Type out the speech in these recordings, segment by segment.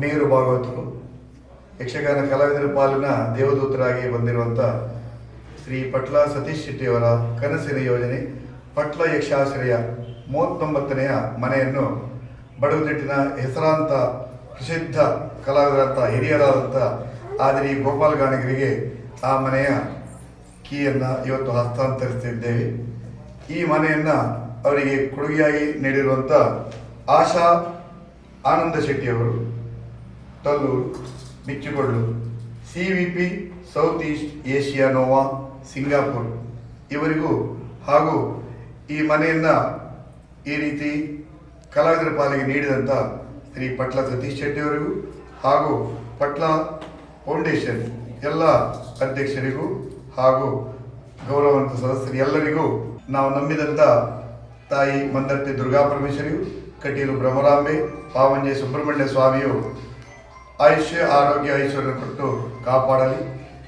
ಮೇರು ಭಾಗವತರು ಯಕ್ಷಗಾನ ಕಲಾವಿದರ ಪಾಲಿನ ದೇವದೂತರಾಗಿ ಬಂದಿರುವಂಥ ಶ್ರೀ ಪಟ್ಲ ಸತೀಶ್ ಶೆಟ್ಟಿಯವರ ಕನಸಿನ ಯೋಜನೆ, ಪಟ್ಲ ಯಕ್ಷಾಶ್ರಯ ಮೂವತ್ತೊಂಬತ್ತನೆಯ ಮನೆಯನ್ನು ಬಡಗುದಿಟ್ಟಿನ ಹೆಸರಾಂತ ಪ್ರಸಿದ್ಧ ಕಲಾವಿದರಂಥ ಹಿರಿಯರಾದಂಥ ಆದಿರಿ ಗೋಪಾಲ್ ಗಾಣಿಗರಿಗೆ ಆ ಮನೆಯ ಕೀಯನ್ನು ಇವತ್ತು ಹಸ್ತಾಂತರಿಸುತ್ತಿದ್ದೇವೆ. ಈ ಮನೆಯನ್ನು ಅವರಿಗೆ ಕೊಡುಗೆಯಾಗಿ ನೀಡಿರುವಂಥ ಆಶಾ ಆನಂದ ಶೆಟ್ಟಿಯವರು, Talluru ಬಿಚ್ಚುಗೊಳ್ಳು C V P, south east Asia Nova, Singapore ಇವರಿಗೂ ಹಾಗೂ ಈ ಮನೆಯನ್ನು ಈ ರೀತಿ ಕಲಾವಿದರ ಪಾಲಿಗೆ ನೀಡಿದಂಥ ಶ್ರೀ ಪಟ್ಲ ಸತೀಶ್ ಶೆಟ್ಟಿಯವರಿಗೂ ಹಾಗೂ ಪಟ್ಲ ಫೌಂಡೇಶನ್ ಎಲ್ಲ ಅಧ್ಯಕ್ಷರಿಗೂ ಹಾಗೂ ಗೌರವಂತ ಸದಸ್ಯರು ಎಲ್ಲರಿಗೂ ನಾವು ನಂಬಿದಂಥ ತಾಯಿ ಮಂದರ್ತಿ ದುರ್ಗಾ ಪರಮೇಶ್ವರಿಯು ಕಟೀಲು ಬ್ರಹ್ಮರಾಂಬೆ ಪಾವಂಜೆ ಸುಬ್ರಹ್ಮಣ್ಯ ಸ್ವಾಮಿಯು ಆಯುಷ್ಯ ಆರೋಗ್ಯ ಐಶ್ವರ್ಯ ಕೊಟ್ಟು ಕಾಪಾಡಲಿ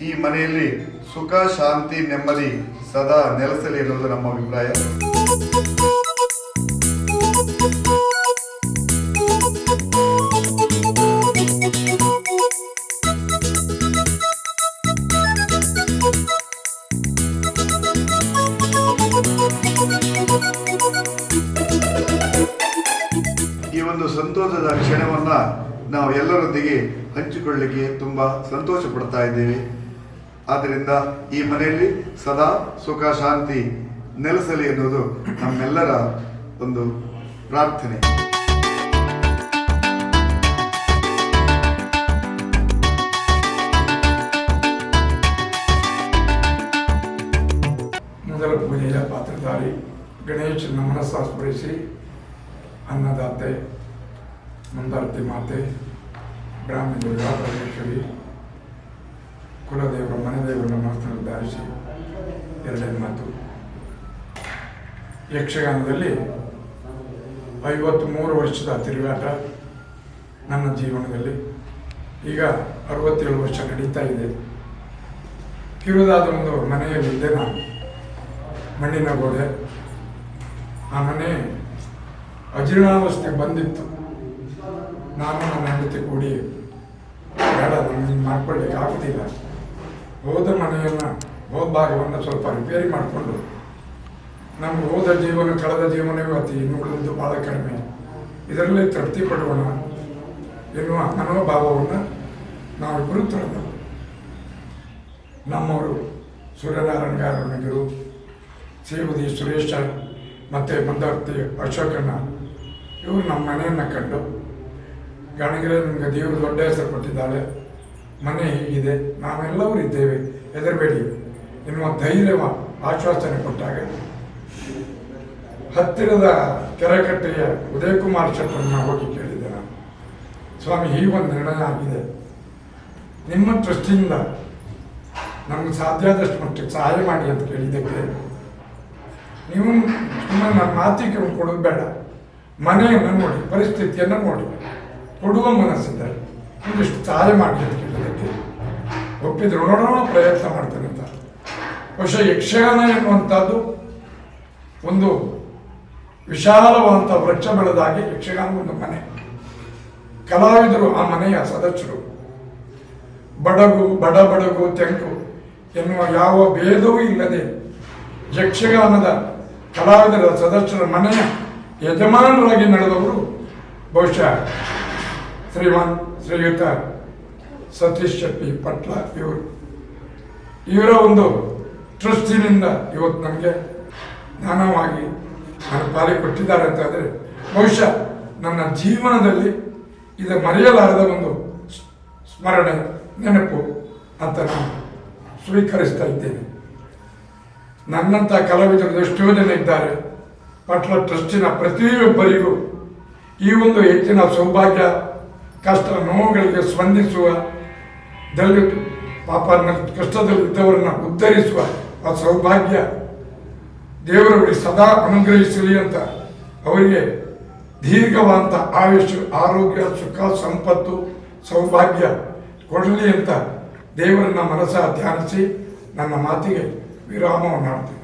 ಈ ಮನೆಯಲ್ಲಿ ಸುಖ ಶಾಂತಿ ನೆಮ್ಮದಿ ಸದಾ ನೆಲೆಸಲಿ ಎನ್ನುವುದು ನಮ್ಮ ಅಭಿಪ್ರಾಯ ಒಂದು ಸಂತೋಷದ ಕ್ಷಣವನ್ನು ನಾವು ಎಲ್ಲರೊಂದಿಗೆ ಹಂಚಿಕೊಳ್ಳಿಕ್ಕೆ ತುಂಬ ಸಂತೋಷ ಪಡ್ತಾ ಇದ್ದೇವೆ. ಆದ್ದರಿಂದ ಈ ಮನೆಯಲ್ಲಿ ಸದಾ ಸುಖ, ಶಾಂತಿ ನೆಲೆಸಲಿ ಎನ್ನುವುದು ನಮ್ಮೆಲ್ಲರ ಒಂದು ಪ್ರಾರ್ಥನೆ. ಮೊದಲ ಪೂಜೆಯ ಪಾತ್ರಧಾರಿ ಗಣೇಶನ ಮನಸ್ಸ ಸ್ಮರಿಸಿ ಅನ್ನದಾತೆ ಮಂದಾರ್ತಿ ಮಾತೆ ಬ್ರಾಹ್ಮಣ ಪರಮೇಶ್ವರಿ ಕುಲದೇವರ, ಮನೆದೇವರ ಮನಸ್ಸನ್ನು ಧಾರಿಸಿ ಎರಡನೇ ಮಾತು. ಯಕ್ಷಗಾನದಲ್ಲಿ ಐವತ್ತ್ಮೂರು ವರ್ಷದ ತಿರುಗಾಟ ನನ್ನ ಜೀವನದಲ್ಲಿ. ಈಗ ಅರವತ್ತೇಳು ವರ್ಷ ನಡೀತಾ ಇದೆ. ಕಿರುದಾದ ಒಂದು ಮನೆಯಲ್ಲಿದ್ದೆ ನಾನು. ಮಣ್ಣಿನ ಗೋಡೆ. ಆ ಮನೆ ಅಜೀರ್ಣಾವಸ್ಥೆಗೆ ಬಂದಿತ್ತು. ನಾನು ನನ್ನ ಹೆಂಡತಿ ಕೂಡಿ ಬೇಡ, ನಾನು ಮಾಡ್ಕೊಳ್ಳಿಕ್ಕೆ ಆಗುದಿಲ್ಲ ಹೋದ ಮನೆಯನ್ನು, ಹೋದ ಭಾಗವನ್ನು ಸ್ವಲ್ಪ ರಿಪೇರಿ ಮಾಡಿಕೊಂಡು, ನಮ್ಗೆ ಹೋದ ಜೀವನ, ಕಳೆದ ಜೀವನವೇ ಅತಿ ಇನ್ನು ಉಳಿದದ್ದು ಭಾಳ ಕಡಿಮೆ. ಇದರಲ್ಲಿ ತೃಪ್ತಿ ಪಡೋಣ ಎನ್ನುವ ಮನೋಭಾವವನ್ನು ನಾವಿಬ್ಬರು ತೊಳೆದವು ನಮ್ಮವರು ಸೂರ್ಯನಾರಾಯಣ ಗಾರಣಿಗರು ಶ್ರೀಮತಿ ಸುರೇಶ ಮತ್ತು ಮಂದಾರ್ತಿ ಅಶೋಕಣ್ಣ, ಇವರು ನಮ್ಮ ಮನೆಯನ್ನು ಕಂಡು ಗಾಣಿಗರೇ ನಿಮಗೆ ದೇವರು ದೊಡ್ಡ ಹೆಸರು ಕೊಟ್ಟಿದ್ದಾಳೆ. ಮನೆ ಹೀಗಿದೆ. ನಾವೆಲ್ಲರೂ ಇದ್ದೇವೆ. ಹೆದರಬೇಡಿ. ನಿಮ್ಮ ಧೈರ್ಯವ ಆಶ್ವಾಸನೆ ಕೊಟ್ಟಾಗ. ಹತ್ತಿರದ ಕೆರೆಕಟ್ಟೆಯ ಉದಯಕುಮಾರ್ ಶೆಟ್ಟರನ್ನ ಹೋಗಿ ಕೇಳಿದೆ ನಾನು. ಸ್ವಾಮಿ ಒಂದು ನಿರ್ಣಯ ಆಗಿದೆ. ನಿಮ್ಮ ಟ್ರಸ್ಟಿಂದ ನಮ್ಗೆ ಸಾಧ್ಯ ಆದಷ್ಟು ಮಟ್ಟಿಗೆ ಸಹಾಯ ಮಾಡಿ ಅಂತ ಕೇಳಿದ್ದಕ್ಕೆ ನೀವು ಸುಮ್ಮನೆ ನನ್ನ ಮಾತಿಗೆ ಕೊಡೋದು ಬೇಡ. ಮನೆಯನ್ನು ನೋಡಿ, ಪರಿಸ್ಥಿತಿಯನ್ನು ನೋಡಿ. ಕೊಡುವ ಮನಸ್ಸಿದ್ದಾರೆ ಒಂದಿಷ್ಟು ಸಹಾಯ ಮಾಡಿ ಕೇಳೋದಕ್ಕೆ ಒಪ್ಪಿದ್ರು, ನೋಡೋಣ, ಪ್ರಯತ್ನ ಮಾಡ್ತೇನೆ ಅಂತ. ಬಹುಶಃ ಯಕ್ಷಗಾನ ಎನ್ನುವಂಥದ್ದು ಒಂದು ವಿಶಾಲವಾದಂಥ ವೃಕ್ಷ ಬೆಳೆದಾಗಿ ಯಕ್ಷಗಾನ ಒಂದು ಮನೆ. ಕಲಾವಿದರು ಆ ಮನೆಯ ಸದಸ್ಯರು. ಬಡಗು ಬಡ ಬಡಗು ತೆಂಕು ಎನ್ನುವ ಯಾವ ಭೇದವೂ ಇಲ್ಲದೆ ಯಕ್ಷಗಾನದ ಕಲಾವಿದರ ಸದಸ್ಯರ ಮನೆಯ ಯಜಮಾನರಾಗಿ ನಡೆದವರು ಬಹುಶಃ ಶ್ರೀಮಾನ್ ಶ್ರೀಯುತ ಸತೀಶ್ ಶೆಟ್ಟಿ ಪಟ್ಲ ಇವರು. ಇವರ ಒಂದು ಟ್ರಸ್ಟಿನಿಂದ ಇವತ್ತು ನಮಗೆ ಜ್ಞಾನವಾಗಿ ನನ್ನ ಪಾಲಿ ಕೊಟ್ಟಿದ್ದಾರೆ ಅಂತ ಆದರೆ ಬಹುಶಃ ನನ್ನ ಜೀವನದಲ್ಲಿ ಇದು ಮರೆಯಲಾರದ ಒಂದು ಸ್ಮರಣೆ, ನೆನಪು ಅಂತ ನಾನು ಸ್ವೀಕರಿಸ್ತಾ ಇದ್ದೇನೆ. ನನ್ನಂಥ ಕಲಾವಿದರು ಎಷ್ಟೋ ಜನ ಇದ್ದಾರೆ. ಪಟ್ಲ ಟ್ರಸ್ಟಿನ ಪ್ರತಿಯೊಬ್ಬರಿಗೂ ಈ ಒಂದು ಹೆಚ್ಚಿನ ಸೌಭಾಗ್ಯ ಕಷ್ಟ ನೋವುಗಳಿಗೆ ಸ್ಪಂದಿಸುವ ದಯವಿಟ್ಟು ಪಾಪ ಕಷ್ಟದಲ್ಲಿದ್ದವರನ್ನು ಉದ್ಧರಿಸುವ ಆ ಸೌಭಾಗ್ಯ ದೇವರವರಿಗೆ ಸದಾ ಅನುಗ್ರಹಿಸಲಿ ಅಂತ ಅವರಿಗೆ ದೀರ್ಘವಾದಂಥ ಆಯುಷ್ಯ ಆರೋಗ್ಯ, ಸುಖ, ಸಂಪತ್ತು, ಸೌಭಾಗ್ಯ ಕೊಡಲಿ ಅಂತ ದೇವರನ್ನ ಮನಸ್ಸ ಧ್ಯಾನಿಸಿ ನನ್ನ ಮಾತಿಗೆ ವಿರಾಮವನ್ನು ಮಾಡ್ತೀನಿ